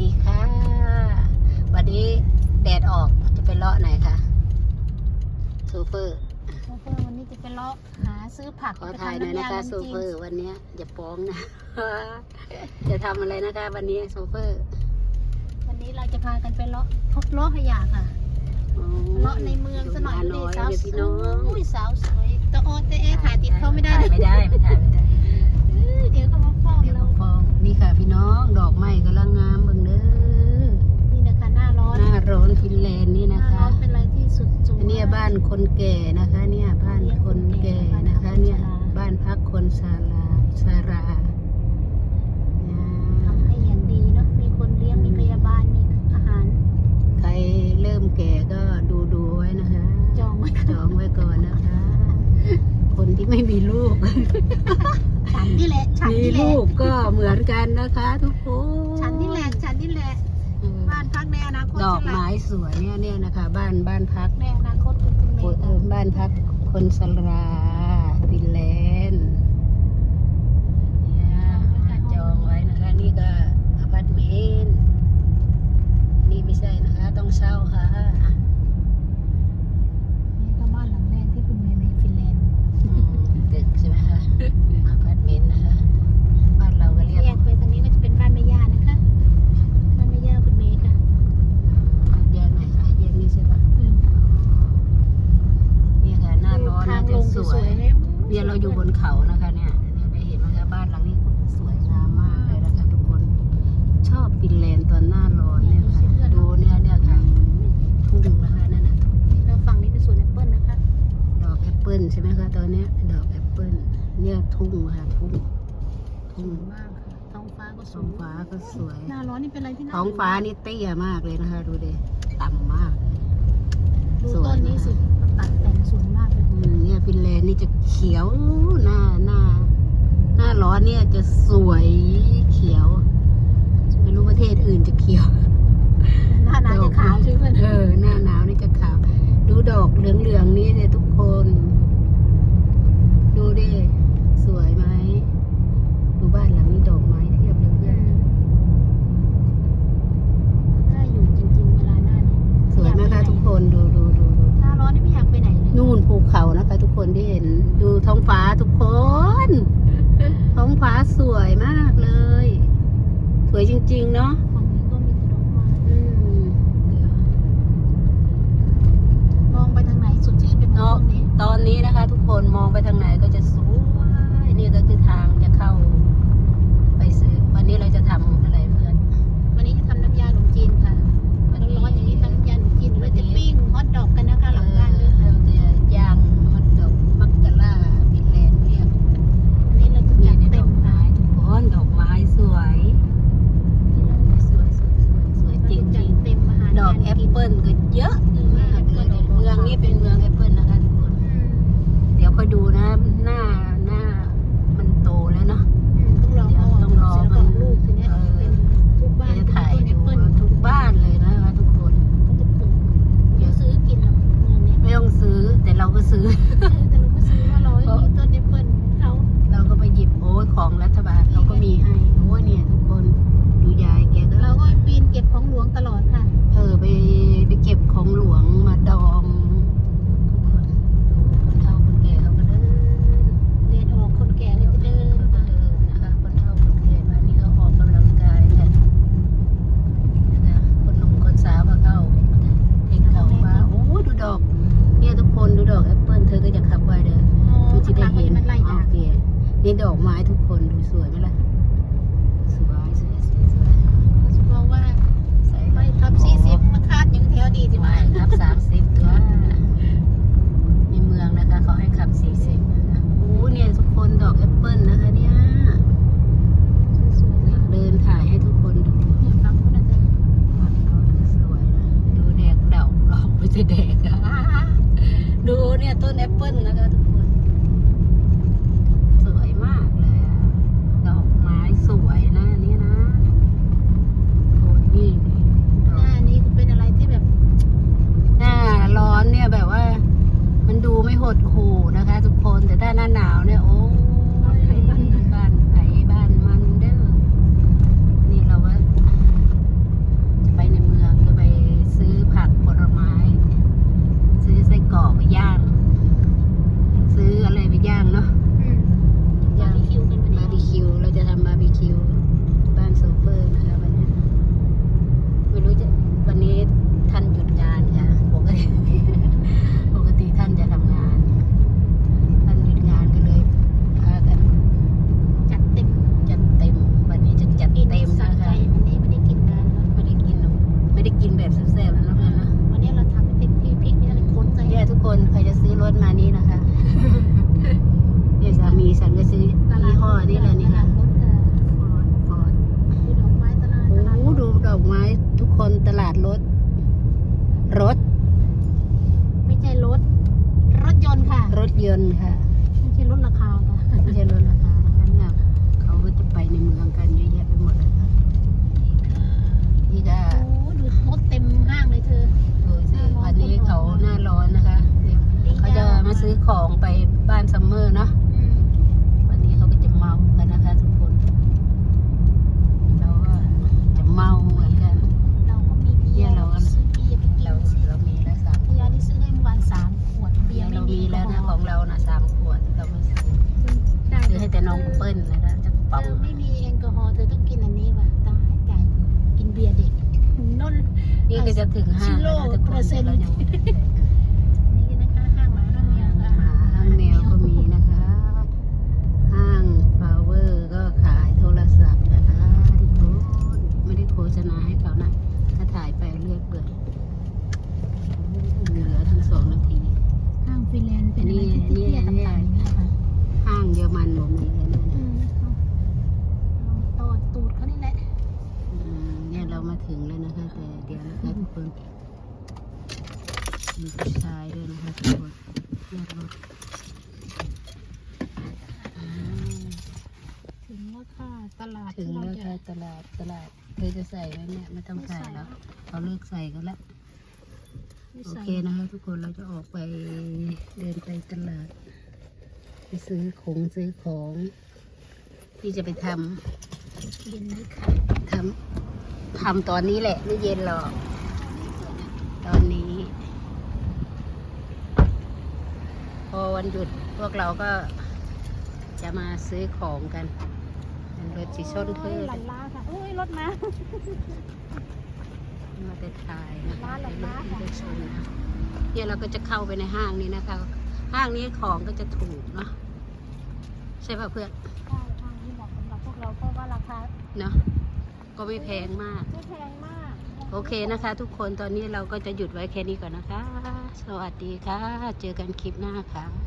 ดีค่ะ วันนี้แดดออกจะไปเลาะไหนคะโซเฟอร์โซเฟอร์วันนี้จะไปเลาะหาซื้อผักขอไปถ่ายหทำน่อยน้ำนะยาคะน้ำโซจิ้เฟอมร์วันนี้อย่าฟ้องนะ จะทำอะไรนะคะ วันนี้โซเฟอร์ วันนี้เราจะพากันไปเลาะพบเลาะขยะค่ะอ๋อเลาะในเมืองซะหน่อยดูดูน้ดิอยสาวเลยพี่น้องอุ้ยสาวสวยตะโอตะเอถ่ายติดเขาไม่ได้ถ่ายไม่ได้ไม่ถ่ายไม่ได้เอ้ยเดี๋ยวเขามาฟ้องเดี๋ยวเราเขาฟ้องนี่ค่ะพี่น้องดอกไม้ก คนแก่นะคะ เนี่ยบ้านคนแก่นะคะ เนี่ยบ้านพักคนชาลาชาราเนี่ยทำให้อย่างดีเนาะมีคนเลี้ยงมีพยาบาลมีอาหาร ใครเริ่มแก่ก็ดูดูๆไว้นะคะ จองไว้จองไว้ก่อนนะคะ คนที่ไม่มีลูกฉันนี่แหละฉันมีนี่แหละลูกก็เหมือนกันนะคะ ทุกคนฉันนี่แหละฉันนี่แหละเออบ้านพักในอนาคตดอกใช่ไหมไม้ สวยเนี่ยเนี่ยนะคะ บ้านบ้านพักในอนาคตคุณคุณเมโอ้ยย์เออบ้านพักคนสราฟินแลนด์เนี่ยจองไว้นะคะ นี่ก็อพาร์ตเมนต์ ทุ่งค่ะทุ่งสทุ่งวยมากค่ะท้องฟ้าก็สท้วอยงฟ้าก็สวย หน้าร้อนนี่เป็นอะไรที่น่าท้องฟ้านี่เตี้ยมากเลยนะคะ ดูดิต่ำมาก ดูสวยต้นนี้สิตัดแต่งสวยมากเลยอืมเนี่ยฟินแลนด์นี่จะเขียวหน้าหน้า หน้าร้อนเนี่ยจะสวยเขียว ไม่รู้ประเทศอื่นจะเขียว หน้าหนาวจะขาวใช่ไหม เออ หน้าหนาวนี่จะขาว ดูดอกเหลืองๆนี้เนี่ยทุกคน ดูดิ สวยไหม ดูบ้านหลังนี้ดอกไม้เทียบเลยเพื่อน น่าอยู่จริงๆ เวลาหน้านี้ สวยไหม คะทุกคนดูดูดูดูหน้าร้อนนี่ไม่อยากไปไหนเลยนู่นภูเขานะคะ ทุกคนที่เห็นดูท้องฟ้าทุกคน ท้องฟ้าสวยมากเลย สวยจริง ๆ เนาะ ลก็เยอะมากเลยเมืองนี้เป็นเมืองแอปเปิลนะคะทุกคนอืมเดี๋ยวค่อยดูนะ หน้าหน้ามันโตแล้วเนาะ นี่ดอกไม้ทุกคนดูสวยไหมล่ะ สวย สวย สวยสวยเพรว่าใส่ไปทับสี่สิบมาคาดอยู่แถวดีจิ๋วครับสามสิบตัวในเมืองนะคะเขาให้ขับสี่สิบนะคะโอ้เนี่ยทุกคนดอกแอปเปิลนะคะเนี่ยอยเดินถ่ายให้ทุกคนดูสวยนะดูแดกดอกไม่ใช่แดกดูเนี่ยต้นแอปเปิลนะคะทุกคน หดหูนะคะ ทุกคนแต่ถ้าหน้าหนาว ยนต์ค่ะ รถยนต์ค่ะ ไม่ใช่รถราคาค่ะไม่ใช่รถราคานะคะเนี่ยเขาก็จะไปในเมืองกันเยอะแยะไปหมดเลยค่ะนี่ก็โอ้ดูรถเต็มห้างเลยเธอดูสิวันนี้เขาหน้าร้อนนะคะ เขาจะมาซื้อของไปบ้านซัมเมอร์เนาะ ของเรานะสามขวดเราไม่ซื้อได้ซื้อให้แต่น้องเปิ้ลนะคะจะเธป๋องอไม่มีแอลกอฮอล์เธอต้องกินอันนี้ว่ะตายใจกินเบียร์เด็กนนนี่ก็จะถึงห้างแล้วนะทุกคนแต่เรายังไม่ได้ นี่นะคะห้างหมาห้างแมวค่ะ หมาห้างแมวก็มีนะคะ ห้างฟาวเวอร์ก็ขายโทรศัพท์นะคะทุกคนไม่ได้โฆษณาให้เขานะ ถ้าถ่ายไปเรื่อยเปื่อยเหลือถึงสองนาที ห้างฟินแลนด์เป็นอะไรที่เตี้ยๆต่ำๆอย่างนี้นะคะ ห้า งเยอรมันผมมีเลยนะอืมเอาเอาตูดเขานี่แหละอืมเนี่ยเรามาถึงแล้วนะคะ แต่เดี๋ยวนะคะทุกคนมีผู้ชายด้วยนะคะทุกคนเรียกรถอืมถึงแล้วค่ะตลาดถึงที่เราแล้วจะค่ะตลาดตลาดเธอจะใส่ไหมเนี่ยไม่ต้องใส่แล้วเขาเลิกใส่กันแล้วไม่โอใส่เคนะคะทุกคนเราจะออกไปเดินไปตลาดไป ซื้อของซื้อของที่จะไปทเย็นนี้ค่ะำทำทำตอนนี้แหละไม่เย็นหรอก ตอนนี้ พอวันหยุดพวกเราก็จะมาซื้อของกันเป็นรถสีส้นเพื่โอ้ยอหลันล้าค่ะโอ้ยรถมามาแต่ถ่ายนะคะร้านหลังเป็นรร้าถนที่จะชมนะเนี่ยเราก็จะเข้าไปในห้างนี้นะคะ ห้างนี้ของก็จะถูกเนาะ ใช่ป่ะเพื่อนใช่ทางนี้เหมาะสำหรับพวกเราเพราะว่าราคาเนาะก็ไม่แพงมาก ไม่แพงมาก โอเคนะคะ ทุกคนตอนนี้เราก็จะหยุดไว้แค่นี้ก่อนนะคะ สวัสดีค่ะ เจอกันคลิปหน้าค่ะ